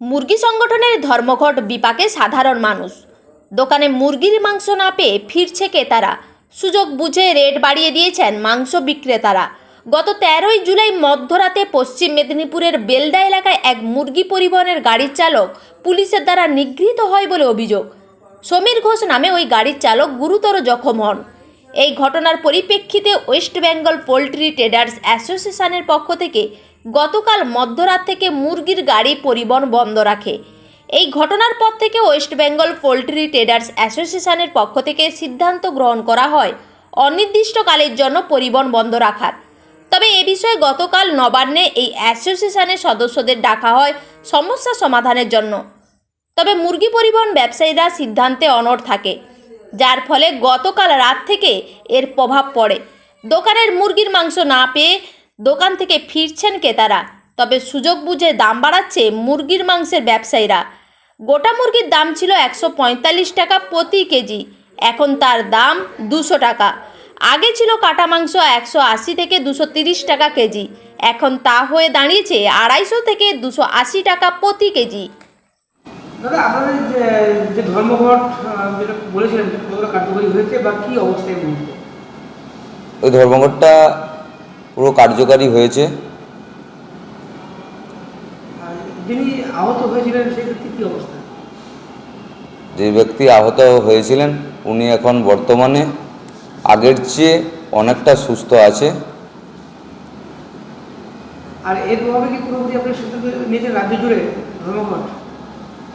মুরগি সংগঠনের ধর্মঘট বিপাকে সাধারণ মানুষ। দোকানে মুরগির মাংস না পেয়ে ফিরছে ক্রেতারা সুযোগ বুঝে রেট বাড়িয়ে দিয়েছেন মাংস বিক্রেতারা। গত তেরোই জুলাই মধ্যরাতে পশ্চিম মেদিনীপুরের বেলদা এলাকায় এক মুরগি পরিবহনের গাড়ির চালক পুলিশের দ্বারা নিগৃহীত হয় বলে অভিযোগ। সমীর ঘোষ নামে ওই গাড়ির চালক গুরুতর জখম হন। এই ঘটনার পরিপ্রেক্ষিতে ওয়েস্ট বেঙ্গল পোলট্রি ট্রেডার্স অ্যাসোসিয়েশনের পক্ষ থেকে গতকাল মধ্যরাত থেকে মুরগির গাড়ি পরিবহন বন্ধ রাখে। এই ঘটনার পর থেকে ওয়েস্ট বেঙ্গল পোলট্রি ট্রেডার্স অ্যাসোসিয়েশনের পক্ষ থেকে সিদ্ধান্ত গ্রহণ করা হয়, অনির্দিষ্টকালের জন্য পরিবহন বন্ধ রাখার। তবে এ বিষয়ে গতকাল নবান্নে এই অ্যাসোসিয়েশনের সদস্যদের ডাকা হয় সমস্যা সমাধানের জন্য। তবে মুরগি পরিবহন ব্যবসায়ীরা সিদ্ধান্তে অনড় থাকে, যার ফলে গতকাল রাত থেকে এর প্রভাব পড়ে। দোকানের মুরগির মাংস না পেয়ে দোকান থেকে ফিরছেন ক্রেতারা তবে সুযোগ বুঝে দাম বাড়াচ্ছে মুরগির মাংসের ব্যবসায়ীরা। গোটা মুরগির দাম ছিল একশো পঁয়তাল্লিশ টাকা প্রতি কেজি। এখন তার দাম দুশো টাকা। আগে ছিল কাটা মাংস একশো আশি থেকে দুশো তিরিশ টাকা কেজি। এখন তা হয়ে দাঁড়িয়েছে আড়াইশো থেকে দুশো আশি টাকা প্রতি কেজি। দাদা আপনাদের যে যে ধর্মঘট যেটা বলেছিলেন কতটা কার্যকরী হয়েছে বা কী অবস্থায় ওই ধর্মঘটটা পুরো কার্যকারী হয়েছে। যে ব্যক্তি আহত হয়েছিলেন উনি এখন বর্তমানে আগের চেয়ে অনেকটা সুস্থ আছে। আর এর প্রভাবে কি পুরোপুরি আপনার রাজ্য জুড়ে ধর্মঘট?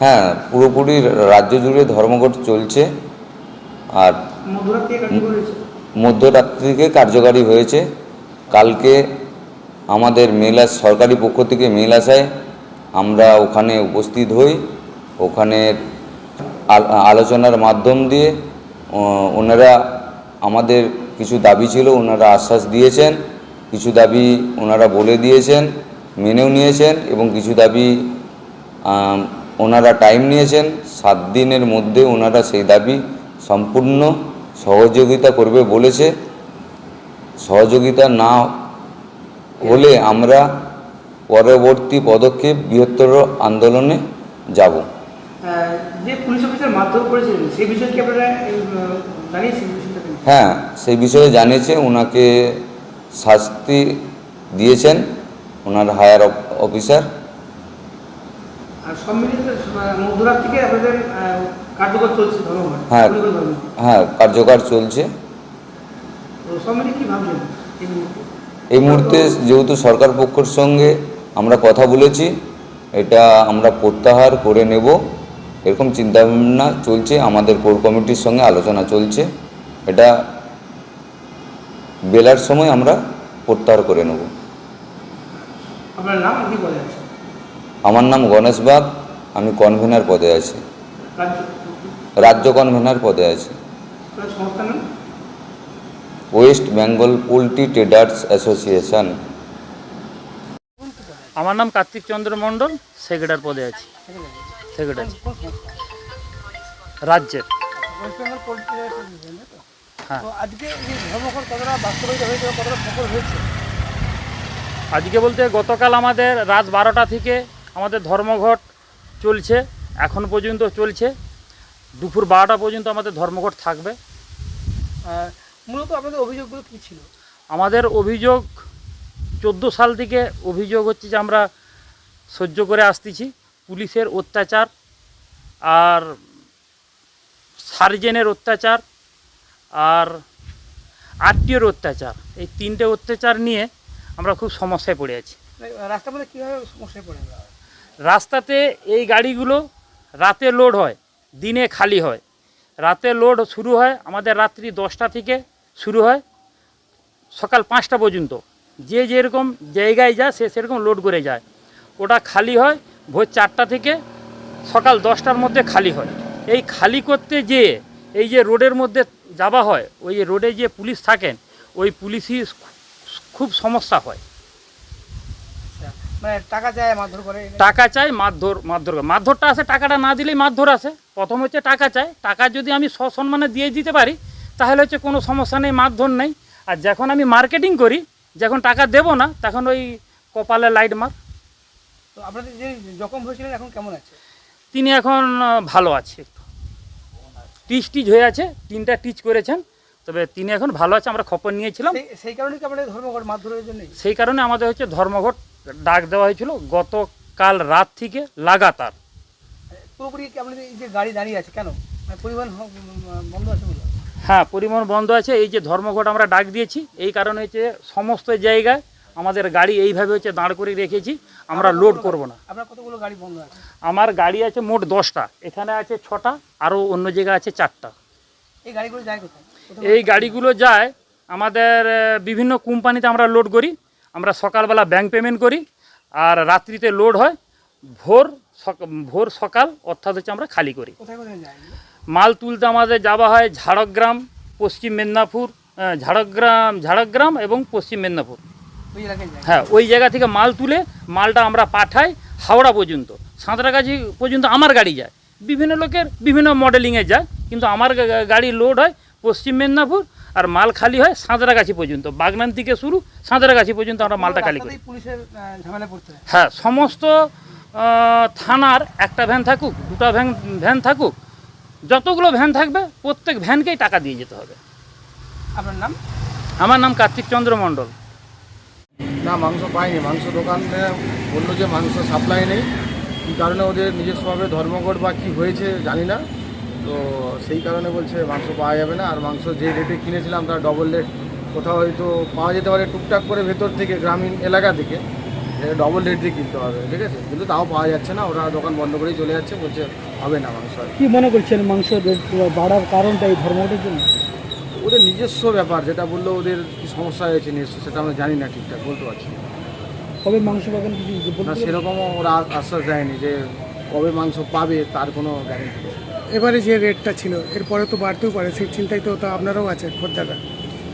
হ্যাঁ পুরোপুরি রাজ্য জুড়ে ধর্মঘট চলছে। আর মধ্যরাত থেকে কার্যকরী হয়েছে। কালকে আমাদের মেল সরকারি পক্ষ থেকে মেল আসায় আমরা ওখানে উপস্থিত হই। ওখানে আল- আলোচনার মাধ্যম দিয়ে ওনারা আমাদের কিছু দাবি ছিল, ওনারা আশ্বাস দিয়েছেন। কিছু দাবি ওনারা বলে দিয়েছেন, মেনেও নিয়েছেন এবং কিছু দাবি ওনারা টাইম নিয়েছেন। সাত দিনের মধ্যে ওনারা সেই দাবি সম্পূর্ণ সহযোগিতা করবে বলেছে। সহযোগিতা না হলে আমরা পরবর্তী পদক্ষেপ বৃহত্তর আন্দোলনে যাব। যে পুলিশ অফিসার মারধর করেছিলেন সেই বিষয়ে কি আপনারা জানিয়েছেন হ্যাঁ সেই বিষয়ে জানিয়েছে ওনাকে শাস্তি দিয়েছেন ওনার হায়ার অফিসার। হ্যাঁ। হ্যাঁ কার্যকর চলছে তো সম্মিলিত কী ভাবছেন এই মুহূর্তে? যেহেতু সরকার পক্ষের সঙ্গে আমরা কথা বলেছি এটা আমরা প্রত্যাহার করে নেব। এরকম চিন্তাভাবনা চলছে আমাদের কোর কমিটির সঙ্গে আলোচনা চলছে। এটা বেলার সময় আমরা প্রত্যাহার করে নেব। আমার নাম গণেশ বাগ আমি কনভেনার পদে আছি। রাজ্য রাজ্য কনভেনার পদে আছি। সংস্থার নাম? West Bengal poultry traders association. আমার নাম কার্তিক চন্দ্র মণ্ডল সেক্রেটার পদে আছি। সেক্রেটারি। রাজ্যের। ওয়েস্ট বেঙ্গল পোলট্রি তো? হ্যাঁ। আজকে ধর্মঘট কতটা বাস্তবায়িত হয়েছে কতটা হয়েছে? আজকে বলতে গতকাল আমাদের রাত বারোটা থেকে আমাদের ধর্মঘট চলছে এখন পর্যন্ত চলছে। দুপুর বারোটা পর্যন্ত আমাদের ধর্মঘট থাকবে। মূলত আপনাদের অভিযোগগুলো কী ছিল? আমাদের অভিযোগ চোদ্দ সাল থেকে অভিযোগ হচ্ছে যে আমরা সহ্য করে আসতেছি। পুলিশের অত্যাচার আর সার্জেনের অত্যাচার আর আত্মীয়র অত্যাচার। এই তিনটে অত্যাচার নিয়ে আমরা খুব সমস্যায় পড়ে আছি। রাস্তার মধ্যে কীভাবে সমস্যায় পড়ে রাস্তাতে এই গাড়িগুলো রাতে লোড হয় দিনে খালি হয়। রাতে লোড শুরু হয় আমাদের রাত্রি দশটা থেকে শুরু হয় সকাল পাঁচটা পর্যন্ত। যে যেরকম জায়গায় যায় সে সেরকম লোড করে যায়। ওটা খালি হয় ভোর চারটা থেকে সকাল দশটার মধ্যে খালি হয়। এই খালি করতে যেয়ে এই যে রোডের মধ্যে যাওয়া হয় ওই যে রোডে যে পুলিশ থাকেন ওই পুলিশই খুব সমস্যা হয়। আচ্ছা মানে টাকা চায় মারধর করে? টাকা চাই মারধর মারধর মারধরটা আছে টাকাটা না দিলেই মারধর আছে প্রথম হচ্ছে টাকা চাই। টাকা যদি আমি সসম্মানে দিয়ে দিতে পারি তাহলে হচ্ছে কোনো সমস্যা নেই মারধর নেই। আর যখন আমি মার্কেটিং করি যখন টাকা দেবো না তখন ওই কপালে লাইট মার। তো আপনাদের যে জখম হয়েছিলেন এখন কেমন আছে? তিনি এখন ভালো আছে। একটু টিচ টিচ হয়ে আছে তিনটা টিচ করেছেন। তবে তিনি এখন ভালো আছে আমরা খবর নিয়েছিলাম। সেই কারণে কি আপনাদের ধর্মঘট মারধরের জন্যই সেই কারণে আমাদের হচ্ছে ধর্মঘট ডাক দেওয়া হয়েছিল। গতকাল রাত থেকে লাগাতার। পুরোপুরি কি আপনাদের এই যে গাড়ি দাঁড়িয়ে আছে কেন? মানে পরিবহন বন্ধ আছে হ্যাঁ পরিবহন বন্ধ আছে এই যে ধর্মঘট আমরা ডাক দিয়েছি এই কারণে হচ্ছে সমস্ত জায়গায় আমাদের গাড়ি এইভাবে হচ্ছে দাঁড় করে রেখেছি আমরা লোড করব না। আপনার কতগুলো গাড়ি বন্ধ আছে? আমার গাড়ি আছে মোট দশটা এখানে আছে ছটা আরও অন্য জায়গায় আছে চারটা। এই গাড়িগুলো যায় কোথায়? এই গাড়িগুলো যায় আমাদের বিভিন্ন কোম্পানিতে আমরা লোড করি আমরা সকালবেলা ব্যাংক পেমেন্ট করি আর রাত্রিতে লোড হয় ভোর ভোর সকাল অর্থাৎ হচ্ছে আমরা খালি করি। কোথায় কোথায় এগুলো? মাল তুলতে আমাদের যাওয়া হয় ঝাড়গ্রাম পশ্চিম মেদিনীপুর ঝাড়গ্রাম ঝাড়গ্রাম এবং পশ্চিম মেদিনীপুর। হ্যাঁ ওই জায়গা থেকে মাল তুলে মালটা আমরা পাঠাই হাওড়া পর্যন্ত। সাঁতরাগাছি পর্যন্ত আমার গাড়ি যায়। বিভিন্ন লোকের বিভিন্ন মডেলিংয়ে যায় কিন্তু আমার গাড়ি লোড হয় পশ্চিম মেদিনীপুর আর মাল খালি হয় সাঁতরাগাছি পর্যন্ত। বাগনান থেকে শুরু সাঁতরাগাছি পর্যন্ত আমরা মালটা খালি করি। হ্যাঁ। সমস্ত থানার একটা ভ্যান থাকুক দুটো ভ্যান ভ্যান থাকুক যতগুলো ভ্যান থাকবে প্রত্যেক ভ্যানকেই টাকা দিয়ে যেতে হবে। আপনার নাম? আমার নাম কার্তিক চন্দ্র মণ্ডল। না মাংস পাইনি। মাংস দোকানে বলল যে মাংস সাপ্লাই নেই। কী কারণে ওদের নিজস্বভাবে ধর্মঘট বা কী হয়েছে জানি না। তো সেই কারণে বলছে মাংস পাওয়া যাবে না। আর মাংস যে রেটে কিনেছিলাম তার ডবল রেট কোথাও হয়তো পাওয়া যেতে পারে টুকটাক করে ভেতর থেকে গ্রামীণ এলাকা থেকে। ডবল রেট দিয়ে কিনতে হবে ঠিক আছে? কিন্তু তাও পাওয়া যাচ্ছে না। ওরা দোকান বন্ধ করেই চলে যাচ্ছে। বলছে হবে না মাংস। আর। কি মনে করছেন মাংস রেট বাড়ার কারণটা এই ধর্মঘটের জন্য? ওদের নিজস্ব ব্যাপার যেটা বলল ওদের কি সমস্যা হয়েছে নিজস্ব সেটা আমরা জানি না ঠিকঠাক বলতে পারছি না। কবে মাংস পাবেন কিছু না সেরকমও ওরা আশ্বাস দেয়নি যে কবে মাংস পাবে তার কোনো গ্যারেন্টি নেই। এবারে যে রেটটা ছিল এরপরে তো বাড়তেও পারে সেই চিন্তায় তো তো আপনারাও আছে খোদ্দাররা।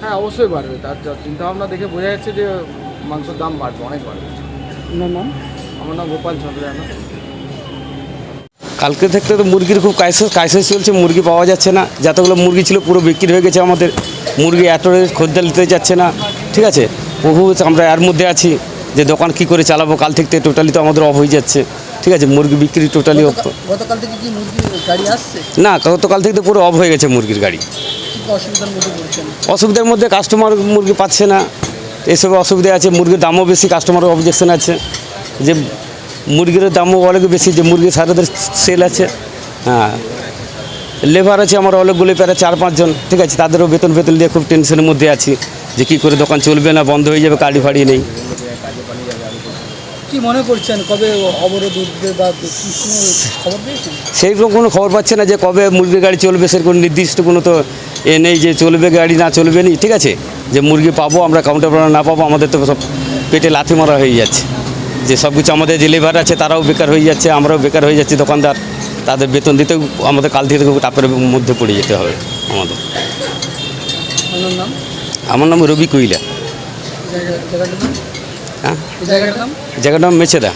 হ্যাঁ অবশ্যই বাড়বে তার যা চিন্তা ভাবনা দেখে বোঝা যাচ্ছে যে মাংসের দাম বাড়বে অনেক বাড়বে। আপনার নাম? আমার নাম গোপাল চন্দ্রায়না কালকে থেকে তো মুরগির খুব কাইসেস কাইসেস চলছে মুরগি পাওয়া যাচ্ছে না। যতগুলো মুরগি ছিল পুরো বিক্রি হয়ে গেছে আমাদের। মুরগি এত খদ্দের নিতে যাচ্ছে না। ঠিক আছে? বহু আমরা এর মধ্যে আছি যে দোকান কি করে চালাবো? কাল থেকে টোটালি তো আমাদের অফ হয়ে যাচ্ছে। ঠিক আছে? মুরগি বিক্রি টোটালি মুরগি না গতকাল থেকে তো পুরো অফ হয়ে গেছে মুরগির গাড়ি। অসুবিধার মধ্যে অসুবিধার মধ্যে কাস্টমার মুরগি পাচ্ছে না। এসব অসুবিধা আছে মুরগির দামও বেশি কাস্টমার অবজেকশন আছে। যে মুরগির দামও অনেক বেশি যে মুরগির সারাদের সেল আছে। হ্যাঁ। লেবার আছে আমার অনেকগুলো প্রায় চার পাঁচজন ঠিক আছে তাদেরও বেতন ফেতন দিয়ে খুব টেনশনের মধ্যে আছি যে কী করে দোকান চলবে না বন্ধ হয়ে যাবে গাড়ি ফাড়ি নেই। কি মনে করছেন কবে অবরোধ উঠবে বা খবর পেয়েছেন? সেই রকম কোনো খবর পাচ্ছে না যে কবে মুরগির গাড়ি চলবে সেরকম নির্দিষ্ট কোনো তো এ নেই যে চলবে গাড়ি না চলবে নি ঠিক আছে? যে মুরগি পাবো আমরা কাউন্টার না পাবো আমাদের তো সব পেটে লাথি মারা হয়ে যাচ্ছে। যে সব কিছু আমাদের যে লেবার আছে তারাও বেকার হয়ে যাচ্ছে আমরাও বেকার হয়ে যাচ্ছি দোকানদার। তাদের বেতন দিতে আমাদের কাল থেকে টাপের মধ্যে পড়ে যেতে হবে আমাদের। আমার নাম রবি কুইলা। হ্যাঁ? জায়গাটার নাম মেছেদা।